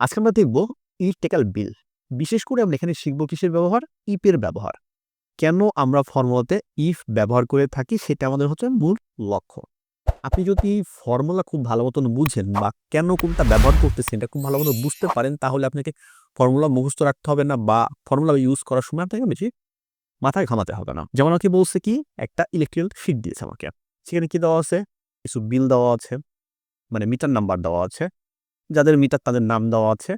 আজকে আমরা দেখব ইলেকট্রিক্যাল বিল বিশেষ করে আমরা এখানে শিখব কিসের ব্যবহার? ইপের ব্যবহার। কেন আমরা ফর্মুলাতে ইফ ব্যবহার করে থাকি সেটা আমাদের হচ্ছে মূল লক্ষ্য। আপনি যদি ফর্মুলা খুব ভালো মতন বুঝেন বা কেন কোনটা ব্যবহার করতেছেন এটা খুব ভালো মতো বুঝতে পারেন, তাহলে আপনাকে ফর্মুলা মুখস্থ রাখতে হবে না বা ফর্মুলা ইউজ করার সময় আপনাকে বেশি মাথায় ঘামাতে হবে না। যেমন আমাকে বলছে কি, একটা ইলেকট্রিক্যাল শিট দিয়েছে আমাকে। সেখানে কি দেওয়া আছে? কিছু বিল দেওয়া আছে। মানে মিটার নাম্বার দেওয়া আছে। যাদের মিটার তাদের নাম দেওয়া আছে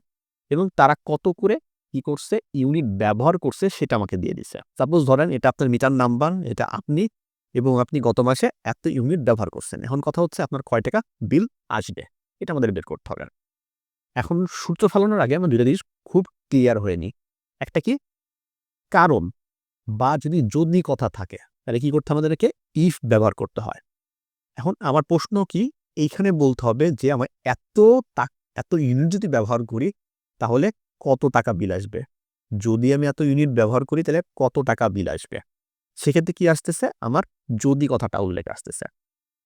এবং তারা কত করে কি করছে, ইউনিট ব্যবহার করছে সেটা আমাকে দিয়ে দিছে। সাপোজ ধরেন এটা আপনার মিটার নাম্বার, এটা আপনি এবং আপনি গত মাসে এত ইউনিট ব্যবহার করছেন। এখন কথা হচ্ছে আপনার কয় টাকা বিল আসবে? এটা আমাদের বের করতে হবে। এখন সূর্য ফেলানোর আগে আমার দুইটা জিনিস খুব ক্লিয়ার হয়ে নিই। একটা কি? কারণ বা যদি যদি কথা থাকে, তাহলে কি করতে আমাদেরকে ইফ ব্যবহার করতে হয়। এখন আমার প্রশ্ন কি? এইখানে বলতে হবে যে আমার এত তা- এত ইউনিট যদি ব্যবহার করি, তাহলে কত টাকা বিল আসবে? যদি আমি এত ইউনিট ব্যবহার করি, তাহলে কত টাকা বিল আসবে? সেক্ষেত্রে কি আসতেছে? আমার যদি কথাটা উল্লেখ আসতেছে।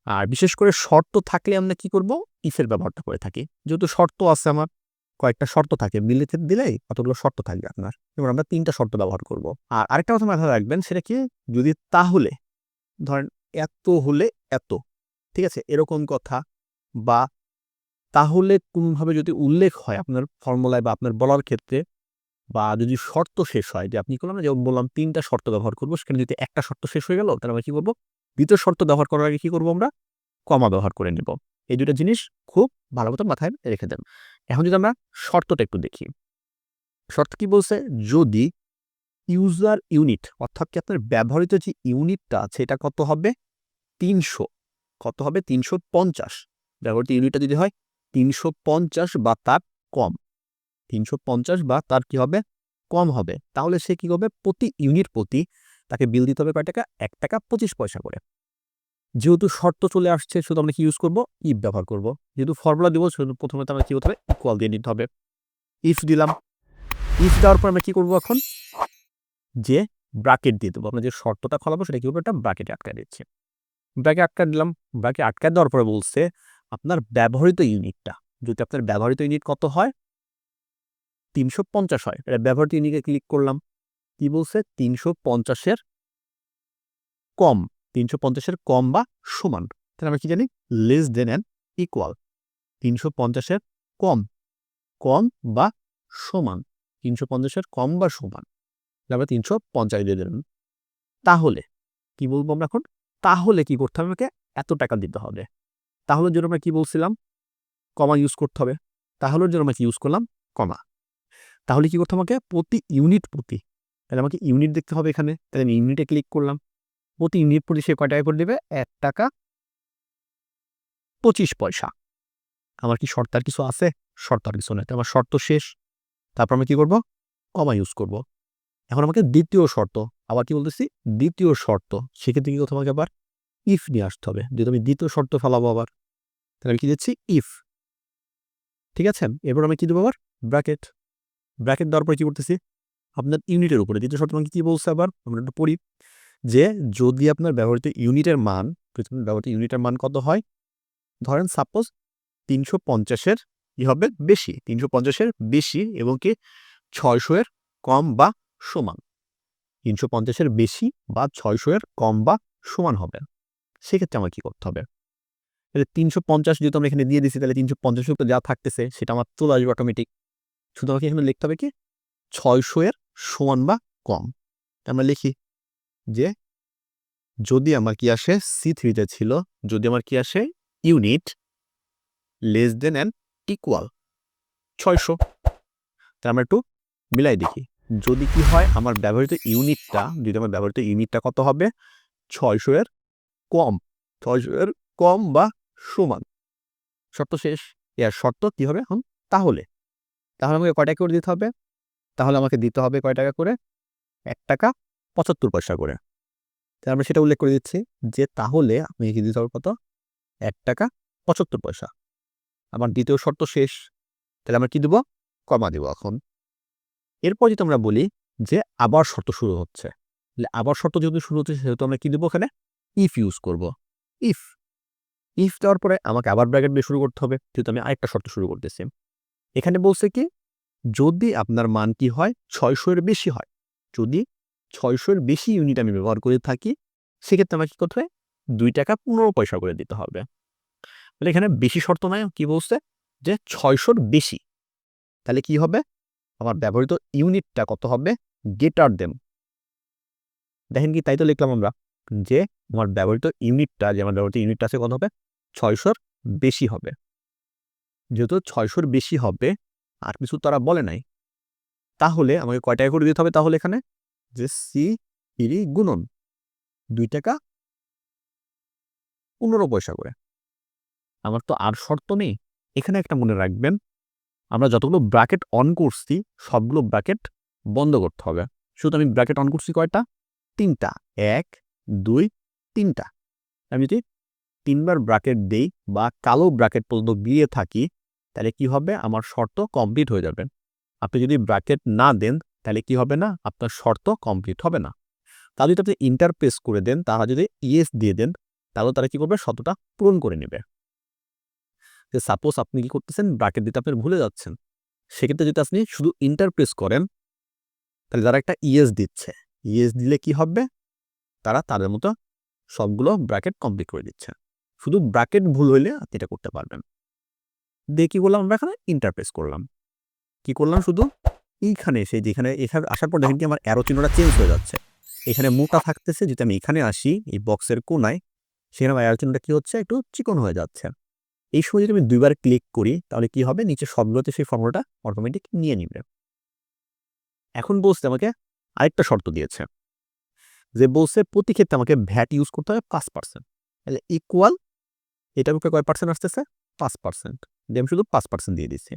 আর বিশেষ করে শর্ত থাকলে আমরা কি করব? ইফের ব্যবহারটা করে থাকি। যেহেতু শর্ত আছে আমার, কয়েকটা শর্ত থাকে। বিলেতে দিলেই কতগুলো শর্ত থাকবে আপনার? এবং আমরা তিনটা শর্ত ব্যবহার করব। আর আরেকটা কথা মাথায় রাখবেন, সেটা কি? যদি তাহলে, ধরেন এত হলে এত, ঠিক আছে? এরকম কথা বা তাহলে কোনোভাবে যদি উল্লেখ হয় আপনার ফর্মুলায় বা আপনার বলার ক্ষেত্রে বা যদি শর্ত শেষ হয়, যে আপনি করলাম না যেমন বললাম তিনটা শর্ত ব্যবহার করব, সেখানে যদি একটা শর্ত শেষ হয়ে গেল, তাহলে আমরা কি করব? দ্বিতীয় শর্ত ব্যবহার করার আগে কি করব আমরা? কমা ব্যবহার করে নেব। এই দুটো জিনিস খুব ভালো মতো মাথায় রেখে দেন। এখন যদি আমরা শর্তটা একটু দেখি। শর্ত কি বলছে? যদি ইউজার ইউনিট অর্থাৎ কি আপনার ব্যবহৃত যে ইউনিটটা আছে, এটা কত হবে? তিনশো। কত হবে? তিনশো পঞ্চাশ। ব্যবহৃত ইউনিটটা যদি হয় তিনশো পঞ্চাশ বা তার কম। তিনশো পঞ্চাশ বা তার কি হবে? কম হবে। তাহলে সে কি হবে প্রতি ইউনিট প্রতি তাকে বিল দিতে হবে কয় টাকা? এক টাকা পঁচিশ পয়সা করে। যেহেতু শর্ত চলে আসছে শুধু আমরা কি ইউজ করব? ইফ ব্যবহার করব। যেহেতু ফর্মুলা দিব শুধু প্রথমে আমরা কি হতে হবে? ইকুয়াল দিয়ে নিতে হবে। ইফ দিলাম। ইফ দেওয়ার পর আমরা কি করব এখন? যে ব্রাকেট দিয়ে দেবো। আমরা যে শর্তটা খোলাবো, সেটা কি করব? একটা ব্রাকেটে আটকা দিচ্ছি। ব্রাকে আটকা দিলাম। ব্রাকে আটকা দেওয়ার পরে বলছে আপনার ব্যবহৃত ইউনিটটা, যদি আপনার ব্যবহৃত ইউনিট কত হয়? তিনশো পঞ্চাশ হয়। এটা ব্যবহৃত ইউনিটে ক্লিক করলাম। কি বলছে? তিনশো পঞ্চাশের কম। তিনশো পঞ্চাশের কম বা সমান। তাহলে আমরা কি জানি? লেস দেন অ্যান্ড ইকুয়াল তিনশো পঞ্চাশের কম। কম বা সমান। তিনশো পঞ্চাশের কম বা সমান। আমরা তিনশো পঞ্চাশ দিয়ে দিলাম। তাহলে, কি বলব আমরা এখন? তাহলে কি করতে হবে? আমাকে এত টাকা দিতে হবে। তাহলে জন্য আমরা কি বলছিলাম? কমা ইউজ করতে হবে। তাহলে জন্য আমরা কি ইউজ করলাম? কমা। তাহলে কি করতে আমাকে? প্রতি ইউনিট প্রতি। তাহলে আমাকে ইউনিট দেখতে হবে এখানে। তাহলে আমি ইউনিটে ক্লিক করলাম। প্রতি ইউনিট প্রতি সে কয় টাকা করে দেবে? এক টাকা পঁচিশ পয়সা। আমার কি শর্ত আর কিছু আছে? শর্ত আর কিছু নেই। আমার শর্ত শেষ। তারপর আমি কি করব? কমা ইউজ করব। এখন আমাকে দ্বিতীয় শর্ত। আবার কি বলতেছি? দ্বিতীয় শর্ত। সেক্ষেত্রে কি করতে আমাকে আবার? ইফ নিয়ে আসতে হবে। যেহেতু আমি দ্বিতীয় শর্ত ফেলাবো আবার, তাহলে আমি কি দিচ্ছি? ইফ ঠিক আছে? এরপর আমি কি দেবো আবার? ব্র্যাকেট ব্র্যাকেট দেওয়ার পরে কি করতেছি? আপনার ইউনিটের উপরে। দ্বিতীয় শর্ত আমাকে কি বলছে আবার? আমরা একটু পড়ি। যে যদি আপনার ব্যবহৃত ইউনিটের মান ব্যবহৃত ইউনিটের মান কত হয়? ধরেন সাপোজ তিনশো পঞ্চাশের কি হবে বেশি। তিনশো পঞ্চাশের বেশি এবং কি ছয়শো এর কম বা সমান। তিনশো পঞ্চাশের বেশি বা ছয়শো এর কম বা সমান হবে। সেক্ষেত্রে আমার কী করতে হবে? তাহলে তিনশো পঞ্চাশ যেহেতু আমরা এখানে দিয়ে দিচ্ছি তাহলে তিনশো পঞ্চাশ উপরে যা থাকতেছে, সেটা আমার চলে আসবে অটোমেটিক শুধু আমাকে এখানে লিখতে হবে কি? ছয়শো এর সমান বা কম। আমরা লিখি যে, যদি আমার কি আসে সি থ্রিতে ছিল, যদি আমার কি আসে unit less than and equal ছয়শো। তা আমরা একটু মিলাই দেখি। যদি কি হয়, আমার ব্যবহৃত ইউনিটটা যদি আমার ব্যবহৃত ইউনিটটা কত হবে? ছয়শো এর কম এর কম বা সমান। শর্ত শেষ। এর শর্ত কি হবে এখন? তাহলে। তাহলে আমাকে কয় টাকা করে দিতে হবে? তাহলে আমাকে দিতে হবে কয় টাকা করে? এক টাকা পঁচাত্তর পয়সা করে। তাহলে আমরা সেটা উল্লেখ করে দিচ্ছি যে তাহলে আমি কি দিতে হবে কত? এক টাকা পঁচাত্তর পয়সা। আমার দ্বিতীয় শর্ত শেষ। তাহলে আমরা কি দেবো? কমা দেবো এখন। এরপর যদি আমরা বলি যে আবার শর্ত শুরু হচ্ছে। আবার শর্ত যেহেতু শুরু হচ্ছে, সেহেতু আমরা কি দেবো ওখানে ইফ ইউজ করব। ইফ ইফ দেওয়ার পরে আমাকে আবার ব্র্যাকেট দিয়ে শুরু করতে হবে, যেহেতু আমি আরেকটা শর্ত শুরু করতেছি। এখানে বলছে কি, যদি আপনার মান কি হয় ছয়শোর বেশি হয়। যদি ছয়শোর বেশি ইউনিট আমি ব্যবহার করে থাকি, সেক্ষেত্রে আমাকে কী করতে হবে, দুই টাকা পনেরো পয়সা করে দিতে হবে। তাহলে এখানে বেশি শর্ত নাই, কি বলছে? যে ছয়শোর বেশি। তাহলে কি হবে? আমার ব্যবহৃত ইউনিটটা কত হবে? গেটার দেম দেখেন কি, তাই তো লিখলাম আমরা। যে আমার ব্যবহৃত ইউনিটটা, যে আমার ব্যবহৃত ইউনিটটা আছে কত হবে? ছয়শোর বেশি হবে। যেহেতু ছয়শোর বেশি হবে, আর কিছু তারা বলে নাই, তাহলে আমাকে কয় টাকা করে দিতে হবে তাহলে এখানে? যে সি ইরি গুণন দুই টাকা পনেরো পয়সা করে। আমার তো আর শর্ত নেই। এখানে একটা মনে রাখবেন, আমরা যতগুলো ব্র্যাকেট অন করছি, সবগুলো ব্র্যাকেট বন্ধ করতে হবে। শুধু আমি ব্র্যাকেট অন করছি কয়টা? তিনটা। এক দুই, তিনটা। আমি যদি তিনবার ব্র্যাকেট দেই বা কালো ব্র্যাকেট পর্যন্ত গিয়ে থাকি, তাহলে কি হবে? আমার শর্ত কমপ্লিট হয়ে যাবে। আপনি যদি ব্র্যাকেট না দেন, তাহলে কি হবে না? আপনার শর্ত কমপ্লিট হবে না। তাহলে যদি আপনি ইন্টারপ্রেস করে দেন তারা যদি ইয়েস দিয়ে দেন, তাহলে তারা কি করবে? শর্তটা পূরণ করে নেবে। যে সাপোজ আপনি কি করতেছেন? ব্র্যাকেট দিতে আপনি ভুলে যাচ্ছেন। সেক্ষেত্রে যদি আপনি শুধু ইন্টারপ্রেস করেন, তাহলে তারা একটা ইয়েস দিচ্ছে। ইয়েস দিলে কি হবে? তারা তাদের মতো সবগুলো ব্র্যাকেট কমপ্লিট করে দিচ্ছে। শুধু ব্র্যাকেট ভুল হইলে আপনি এটা করতে পারবেন। দিয়ে কি করলাম আমরা এখানে? ইন্টারপ্রেস করলাম। কি করলাম? শুধু এইখানে এসে যেখানে এখানে আসার পর দেখেন কি আমার অ্যারো চিহ্নটা চেঞ্জ হয়ে যাচ্ছে। এখানে মোটা থাকতেছে, যদি আমি এখানে আসি, এই বক্সের কোনায়, সেখানে আমার অ্যারো চিহ্নটা কি হচ্ছে? একটু চিকন হয়ে যাচ্ছে। এই সময় যদি আমি দুইবার ক্লিক করি, তাহলে কি হবে? নিচে সবগুলোতে সেই ফর্মুলাটা অটোমেটিক নিয়ে নিবে। এখন বলছে আমাকে আরেকটা শর্ত দিয়েছে। যে বলছে, প্রতি ক্ষেত্রে আমাকে ভ্যাট ইউজ করতে হবে পাঁচ পার্সেন্ট তাহলে ইকুয়াল এটার উপরে কয় পার্সেন্ট আসতেছে? পাঁচ পার্সেন্ট দিয়ে আমি শুধু পাঁচ পার্সেন্ট দিয়ে দিচ্ছি।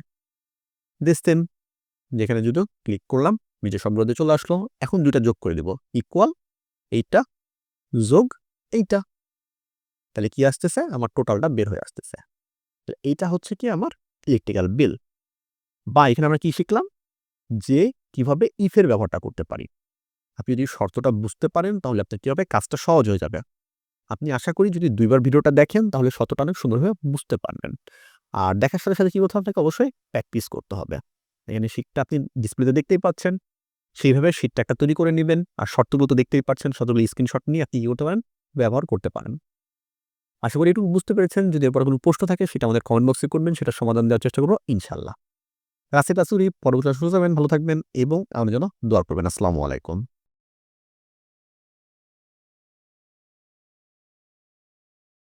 দিচ্ছেন যেখানে যদি ক্লিক করলাম নিচে সবগুলোতে চলে আসলো। এখন দুইটা যোগ করে দেব। ইকুয়াল এইটা, যোগ এইটা। তাহলে কি আসতেছে? আমার টোটালটা বের হয়ে আসতেছে। এইটা হচ্ছে কি আমার ইলেকট্রিক্যাল বিল বা এখানে আমরা কি শিখলাম? যে কীভাবে ইফের ব্যবহারটা করতে পারি। আপনি যদি শর্তটা বুঝতে পারেন, তাহলে আপনার কী হবে? কাজটা সহজ হয়ে যাবে। আপনি আশা করি যদি দুইবার ভিডিওটা দেখেন, তাহলে শতটা অনেক সুন্দরভাবে বুঝতে পারবেন। আর দেখার সাথে সাথে কী করতে আপনাকে? অবশ্যই প্র্যাকটিস করতে হবে। এখানে শীটটা আপনি ডিসপ্লেতে দেখতেই পাচ্ছেন। সেইভাবে শীটটা একটা তৈরি করে নেবেন। আর শর্তগুলো তো দেখতেই পাচ্ছেন। শর্তগুলো স্ক্রিনশট নিয়ে আপনি কী করতে পারেন? ব্যবহার করতে পারেন। আশা করি একটু বুঝতে পেরেছেন। যদি এরপর কোনো প্রশ্ন থাকে, সেটা আমাদের কমেন্ট বক্সে করবেন। সেটা সমাধান দেওয়ার চেষ্টা করব ইনশাল্লাহ রাসিদ আসুরি পরবর্তী সুযোগ ভালো থাকবেন এবং আমাদের জন্য দোয়া করবেন। আসসালামু আলাইকুম।